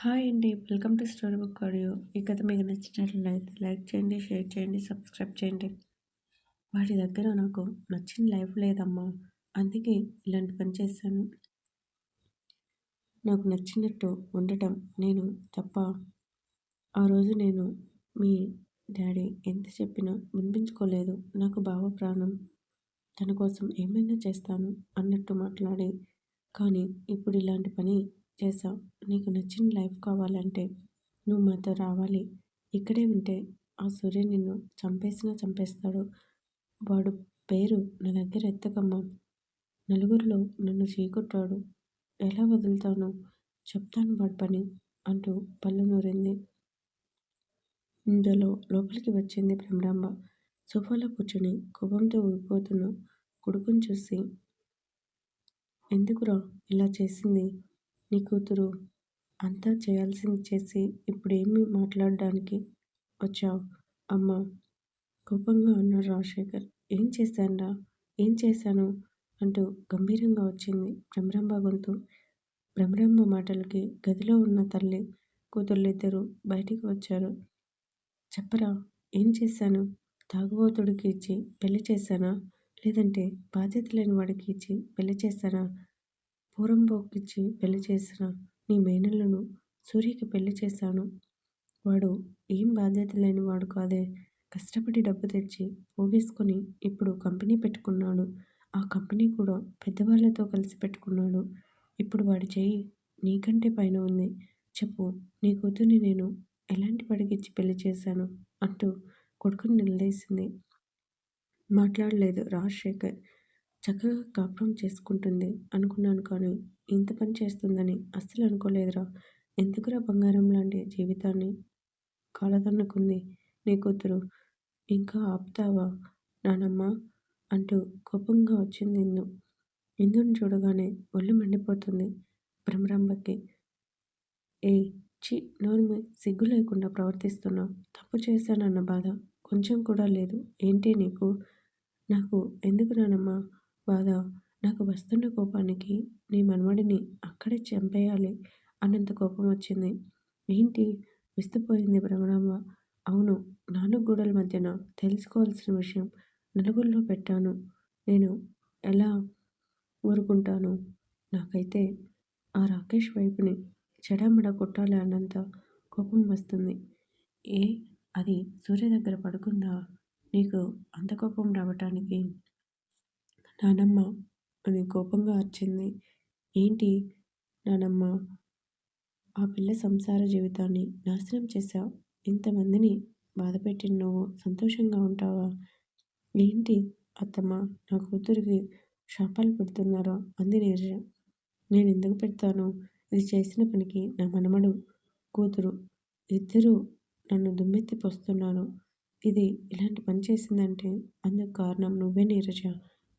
Hi అండి. Welcome to story book audio. ఈ కథ మీకు నచ్చినట్లయితే లైక్ చేయండి షేర్ చేయండి సబ్స్క్రైబ్ చేయండి. వాటి దగ్గర నాకు నచ్చిన లైఫ్ లేదమ్మా. అందుకే ఇలాంటి పని చేస్తాను నాకు నచ్చినట్టు ఉండటం నేను తప్ప ఆ రోజు నేను మీ డాడీ ఎంత చెప్పినా వినిపించుకోలేదు. నాకు బావ ప్రాణం. తన కోసం ఏమైనా చేస్తాను అన్నట్టు మాట్లాడి కానీ ఇప్పుడు ఇలాంటి పని చేసావు నీకు నచ్చిన లైఫ్ కావాలంటే నువ్వు మాతో రావాలి. ఇక్కడే ఉంటే ఆ సూర్య నిన్ను చంపేసినా చంపేస్తాడు. వాడు పేరు నా దగ్గర ఎత్తకమ్మా. నలుగురిలో నన్ను చీకొట్టాడు. ఎలా వదులుతాను? చెప్తాను వాడి పని అంటూ పళ్ళు నూరింది. ఇందులో లోపలికి వచ్చింది భ్రమరాంబ. సోఫాలో కూర్చొని కోపంతో ఊగిపోతున్న కొడుకుని చూసి ఎందుకురా ఇలా చేసింది? నీ కూతురు అంతా చేయాల్సింది చేసి ఇప్పుడేమి మాట్లాడడానికి వచ్చావు? అమ్మా! కోపంగా అన్నాడు రాజశేఖర్. ఏం చేశానురా? ఏం చేశాను? అంటూ గంభీరంగా వచ్చింది భ్రమరంభ గొంతు. భ్రమరంభ మాటలకి గదిలో ఉన్న తల్లి కూతుర్లిద్దరూ బయటికి వచ్చారు. చెప్పరా ఏం చేశాను? తాగుబోతుడికి ఇచ్చి పెళ్ళి చేశానా? లేదంటే బాధ్యత లేని వాడికి ఇచ్చి పెళ్ళి చేశానా? పూరంబోకిచ్చి పెళ్ళి చేసిన నీ మేనలను సూర్యకి పెళ్ళి చేశాను. వాడు ఏం బాధ్యత లేని వాడు కాదే. కష్టపడి డబ్బు తెచ్చి పోగేసుకొని ఇప్పుడు కంపెనీ పెట్టుకున్నాడు. ఆ కంపెనీ కూడా పెద్దవాళ్ళతో కలిసి పెట్టుకున్నాడు. ఇప్పుడు వాడి చేయి నీకంటే పైన ఉంది. చెప్పు నీ కూతుర్ని నేను ఎలాంటి పడికిచ్చి పెళ్ళి చేశాను? అంటూ కొడుకుని నిలదీసింది. మాట్లాడలేదు రాజశేఖర్. చక్కగా కాపురం చేసుకుంటుంది. అనుకున్నాను కానీ ఇంత పని చేస్తుందని అస్సలు అనుకోలేదురా. ఎందుకురా బంగారం లాంటి జీవితాన్ని? కాలదన్నుకుంది నీ కూతురు. ఇంకా ఆపుతావా? నానమ్మ! అంటూ కోపంగా వచ్చింది ఇందు ఇందుని చూడగానే ఒళ్ళు మండిపోతుంది భ్రమరంబకి. ఏ చి నోర్మి సిగ్గు లేకుండా ప్రవర్తిస్తున్నావు తప్పు చేశానన్న బాధ కొంచెం కూడా లేదు. ఏంటి నీకు? నాకు ఎందుకు నానమ్మా? బాధ. నాకు వస్తున్న కోపానికి నీ మనవడిని అక్కడే చంపేయాలి అన్నంత కోపం వచ్చింది. ఏంటి? విస్తుపోయింది భ్రమరాంబ అవును నాలుగు గోడల మధ్యన తెలుసుకోవాల్సిన విషయం నలుగురిలో పెట్టాను. నేను ఎలా ఊరుకుంటాను? నాకైతే ఆ రాకేష్ వైపుని చెడమడ కొట్టాలి అన్నంత కోపం వస్తుంది. ఏ అది సూర్య దగ్గర పడుకుందా? నీకు అంత కోపం రావటానికి నానమ్మ అని కోపంగా అరిచింది. ఏంటి నానమ్మ? ఆ పిల్ల సంసార జీవితాన్ని నాశనం చేశావు ఇంతమందిని బాధపెట్టిన నువ్వు సంతోషంగా ఉంటావా? ఏంటి అత్తమ్మ? నా కూతురికి శాపాలు పెడుతున్నారా? అంది నీరజ. నేను ఎందుకు పెడతాను? ఇది చేసిన పనికి నా మనమడు కూతురు. ఇద్దరూ నన్ను దుమ్మెత్తి పోస్తున్నారు. ఇది ఇలాంటి పని చేసిందంటే అందుకు కారణం నువ్వే నీరజ.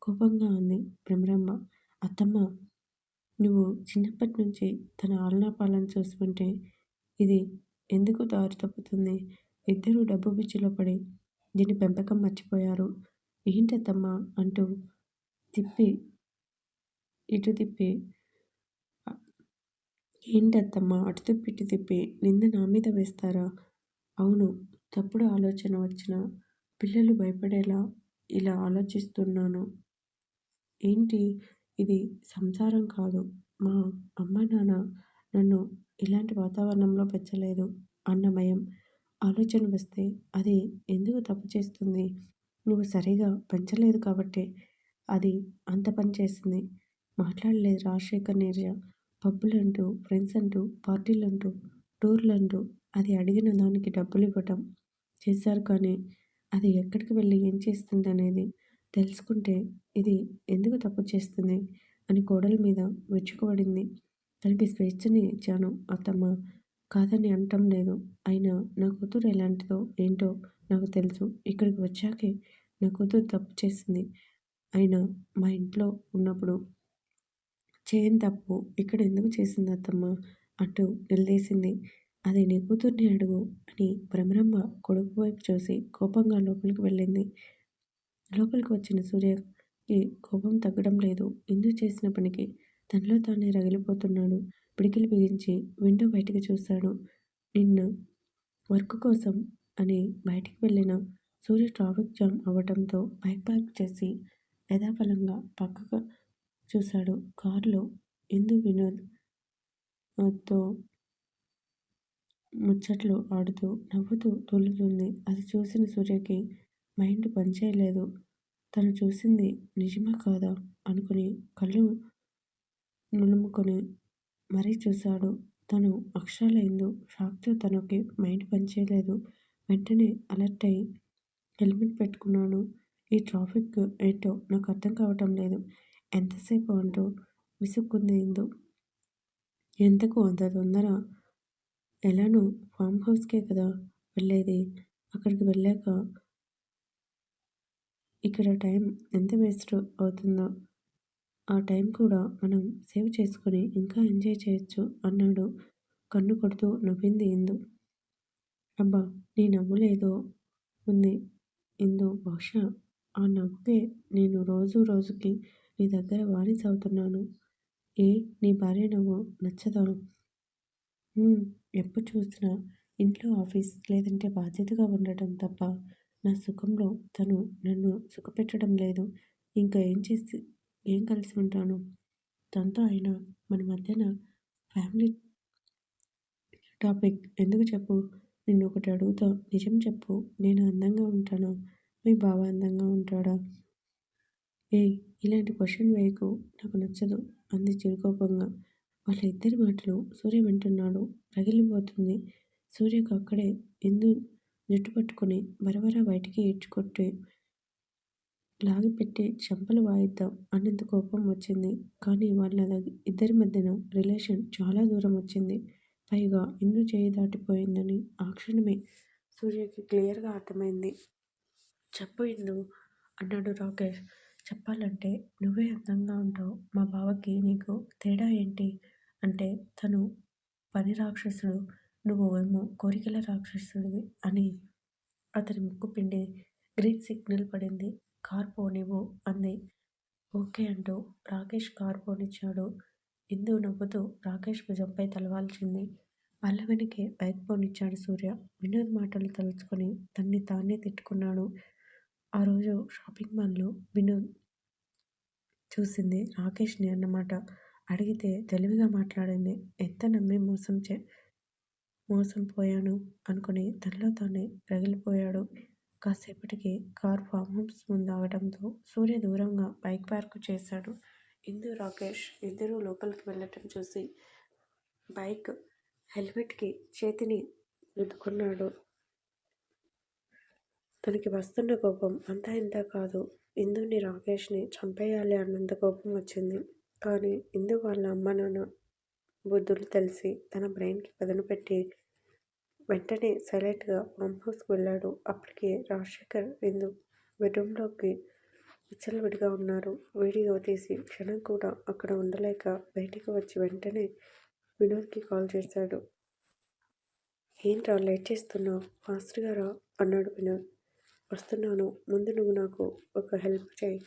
కోపంగా అంది భ్రమరమ్మ అత్తమ్మ నువ్వు చిన్నప్పటి నుంచి తన ఆలనాపాలను చూసుకుంటే ఇది ఎందుకు దారి తప్పుతుంది? ఇద్దరూ డబ్బు పిచ్చిలో పడి దీని పెంపకం మర్చిపోయారు. ఏంటత్తమ్మా అంటూ తిప్పి ఇటు తిప్పి ఏంటత్తమ్మా అటు తిప్పి ఇటు తిప్పి నింద నా మీద వేస్తారా? అవును తప్పుడు ఆలోచన వచ్చిన పిల్లలు భయపడేలా ఇలా ఆలోచిస్తున్నాను. ఏంటి? ఇది సంసారం కాదు. మా అమ్మ నాన్న నన్ను ఇలాంటి వాతావరణంలో పెంచలేదు అన్న భయం. ఆలోచన వస్తే అది ఎందుకు తప్పు చేస్తుంది? నువ్వు సరిగా పెంచలేదు కాబట్టి అది అంత పని చేసింది మాట్లాడలేదు రాజశేఖర్ నీరజ. పబ్బులంటూ ఫ్రెండ్స్ అంటూ పార్టీలు అంటూ టూర్లు అంటూ అది అడిగిన దానికి డబ్బులు ఇవ్వటం చేశారు కానీ అది ఎక్కడికి వెళ్ళి ఏం చేస్తుంది అనేది తెలుసుకుంటే ఇది ఎందుకు తప్పు చేస్తుంది అని కోడల మీద మెచ్చుకోబడింది తనకి స్వేచ్ఛని ఇచ్చాను అత్తమ్మ. కాదని అనటం లేదు. అయినా నా కూతురు ఎలాంటిదో ఏంటో నాకు తెలుసు. ఇక్కడికి వచ్చాకే నా కూతురు తప్పు చేసింది. అయినా మా ఇంట్లో ఉన్నప్పుడు చేయని తప్పు ఇక్కడ ఎందుకు చేసింది అత్తమ్మ? అంటూ నిలదీసింది. అది నీ కూతుర్ని అడుగు అని భ్రమరమ్మ కొడుకు వైపు చూసి కోపంగా లోపలికి వెళ్ళింది. లోపలికి వచ్చిన సూర్యకి కోపం తగ్గడం లేదు ఇందు చేసిన పనికి తనలో తానే రగిలిపోతున్నాడు పిడికిలు బిగించి విండో బయటికి చూశాడు. నిన్న వర్క్ కోసం అని బయటికి వెళ్ళిన సూర్య ట్రాఫిక్ జామ్ అవ్వడంతో బైక్ పార్క్ చేసి యథాఫలంగా పక్కకు చూశాడు. కారులో ఇందు వినోద్తో ముచ్చట్లు ఆడుతూ నవ్వుతూ తొలుతుంది అది చూసిన సూర్యకి మైండ్ పనిచేయలేదు. తను చూసింది నిజమా కాదా అనుకుని కళ్ళు నులుముకొని మరీ చూశాడు. తను అక్షరాలైందో షాక్తో తనకి మైండ్ పనిచేయలేదు. వెంటనే అలర్ట్ అయి హెల్మెట్ పెట్టుకున్నాడు. ఈ ట్రాఫిక్ ఏంటో నాకు అర్థం కావటం లేదు. ఎంతసేపు అంటూ విసుక్కుంది ఇందు. ఎంతకు అంత తొందర ఎలానో ఫామ్ హౌస్కే కదా వెళ్ళేది. అక్కడికి వెళ్ళాక ఇక్కడ టైం ఎంత వేస్ట్ అవుతుందో ఆ టైం కూడా మనం సేవ్ చేసుకుని ఇంకా ఎంజాయ్ చేయొచ్చు అన్నాడు కన్ను కొడుతూ నవ్వింది ఇందు. అబ్బా నీ నవ్వులేదో ఉంది ఇందు బహుశా ఆ నవ్వుకే నేను రోజు రోజుకి నీ దగ్గర వారిస్ అవుతున్నాను. ఏ నీ భార్య నవ్వు నచ్చదా? ఎప్పుడు చూసినా ఇంట్లో ఆఫీస్ లేదంటే బాధ్యతగా ఉండటం తప్ప నా సుఖంలో తను నన్ను సుఖపెట్టడం లేదు. ఇంకా ఏం చేసి ఏం కలిసి ఉంటాను తనతో అయినా మన మధ్యన ఫ్యామిలీ టాపిక్ ఎందుకు చెప్పు? నిన్ను ఒకటి అడుగుతా నిజం చెప్పు నేను అందంగా ఉంటాను మీ బావ అందంగా ఉంటాడా? ఏ ఇలాంటి క్వశ్చన్ వేయకు నాకు నచ్చదు అంది చిరుకోపంగా. వాళ్ళ ఇద్దరి మాటలు సూర్య వింటున్నాడు. రగిలిపోతుంది సూర్యకు అక్కడే ఎందు జుట్టు పట్టుకుని బరబరా బయటికి ఈడ్చుకొట్టి లాగిపెట్టి చెంపలు వాయిద్దాం అన్నంత కోపం వచ్చింది. కానీ వాళ్ళ ఇద్దరి మధ్యన రిలేషన్ చాలా దూరం వచ్చింది. పైగా ఇందు చేయి దాటిపోయిందని ఆ క్షణమే సూర్యకి క్లియర్గా అర్థమైంది. చెప్పు ఇందు అన్నాడు రాకేష్. చెప్పాలంటే నువ్వే అందంగా ఉంటావు. మా బావకి నీకు తేడా ఏంటి? అంటే తను పని రాక్షసుడు నువ్వు ఏమో కోరికల రాక్షసుడివి అని అతని ముక్కు పిండి గ్రీన్ సిగ్నల్ పడింది. కార్ పోనివ్వు అంది. ఓకే అంటూ రాకేష్ కార్ పోనిచ్చాడు. ఇందు నవ్వుతూ రాకేష్ భుజంపై తలవాల్చింది. వాళ్ళ వెనకే బైక్ పోనిచ్చాడు సూర్య. వినోద్ మాటలు తలుచుకుని తన్ని తానే తిట్టుకున్నాడు. ఆ రోజు షాపింగ్ మాల్లో వినోద్ చూసింది రాకేష్ని అన్నమాట. అడిగితే తెలివిగా మాట్లాడింది. ఎంత నమ్మి మోసం చే మోసం పోయాను అనుకుని తనలో తానే రగిలిపోయాడు. కాసేపటికి కార్ ఫామ్ హౌస్ ముందు సూర్య దూరంగా బైక్ పార్క్ చేశాడు. ఇందు, రాకేష్ ఇద్దరూ లోపలికి వెళ్ళటం చూసి బైక్ హెల్మెట్కి చేతిని రుద్దుకున్నాడు. తనకి వస్తున్న కోపం అంతా ఇంత కాదు. ఇందుని రాకేష్ని చంపేయాలి అన్నంత కోపం వచ్చింది. కానీ ఇందు వాళ్ళ అమ్మ నాన్న బుద్ధులు తెలిసి తన బ్రెయిన్కి పదను పెట్టి వెంటనే సైలెంట్గా గా హౌస్కి వెళ్ళాడు. అప్పటికే రాజశేఖర్, ఇందు బెడ్రూమ్లోకి విచ్చలవిడిగా ఉన్నారు. వీడియో తీసి క్షణం కూడా అక్కడ ఉండలేక బయటికి వచ్చి వెంటనే వినోద్కి కాల్ చేశాడు. ఏంట్రా లేట్ చేస్తున్నావు ఫాస్ట్గా రా అన్నాడు వినోద్. వస్తున్నాను. ముందు నువ్వు నాకు ఒక హెల్ప్ చేయి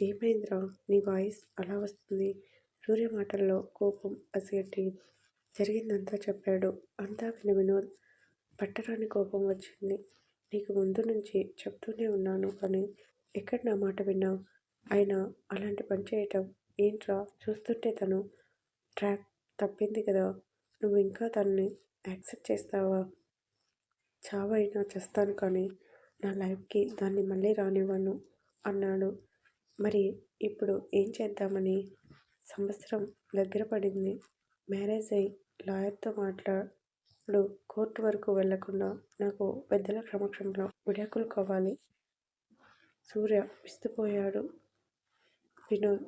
ఏమైందిరా నీ వాయిస్ అలా వస్తుంది? సూర్య మాటల్లో కోపం పసిగట్టి జరిగిందంతా చెప్పాడు. అంతా విని వినోద్ పట్టరాని కోపం వచ్చింది. నీకు ముందు నుంచి చెప్తూనే ఉన్నాను కానీ ఎక్కడ నా మాట విన్నావు అయినా అలాంటి పని చేయటం ఏంట్రా చూస్తుంటే తను ట్రాక్ తప్పింది కదా నువ్వు ఇంకా తనని యాక్సెప్ట్ చేస్తావా? చావైనా చేస్తాను కానీ నా లైఫ్కి దాన్ని మళ్ళీ రానివ్వను అన్నాడు. మరి ఇప్పుడు ఏం చేద్దామని? సంవత్సరం దగ్గర పడింది. మ్యారేజ్ అయి లాయర్తో మాట్లాడు కోర్టు వరకు వెళ్ళకుండా నాకు పెద్దల సమక్షంలో విడాకులు కావాలి. సూర్య విస్తుపోయాడు. వినోద్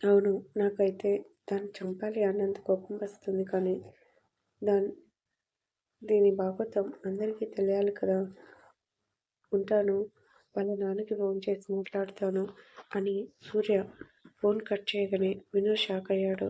అవును నాకైతే దాన్ని చంపాలి అన్నంత కోపం వస్తుంది కానీ దాన్ దీని బాగోతం అందరికీ తెలియాలి కదా! ఉంటాను. వాళ్ళ నాన్నకి ఫోన్ చేసి మాట్లాడతాను అని సూర్య ఫోన్ కట్ చేయగానే వినోద్ షాక్ అయ్యాడు.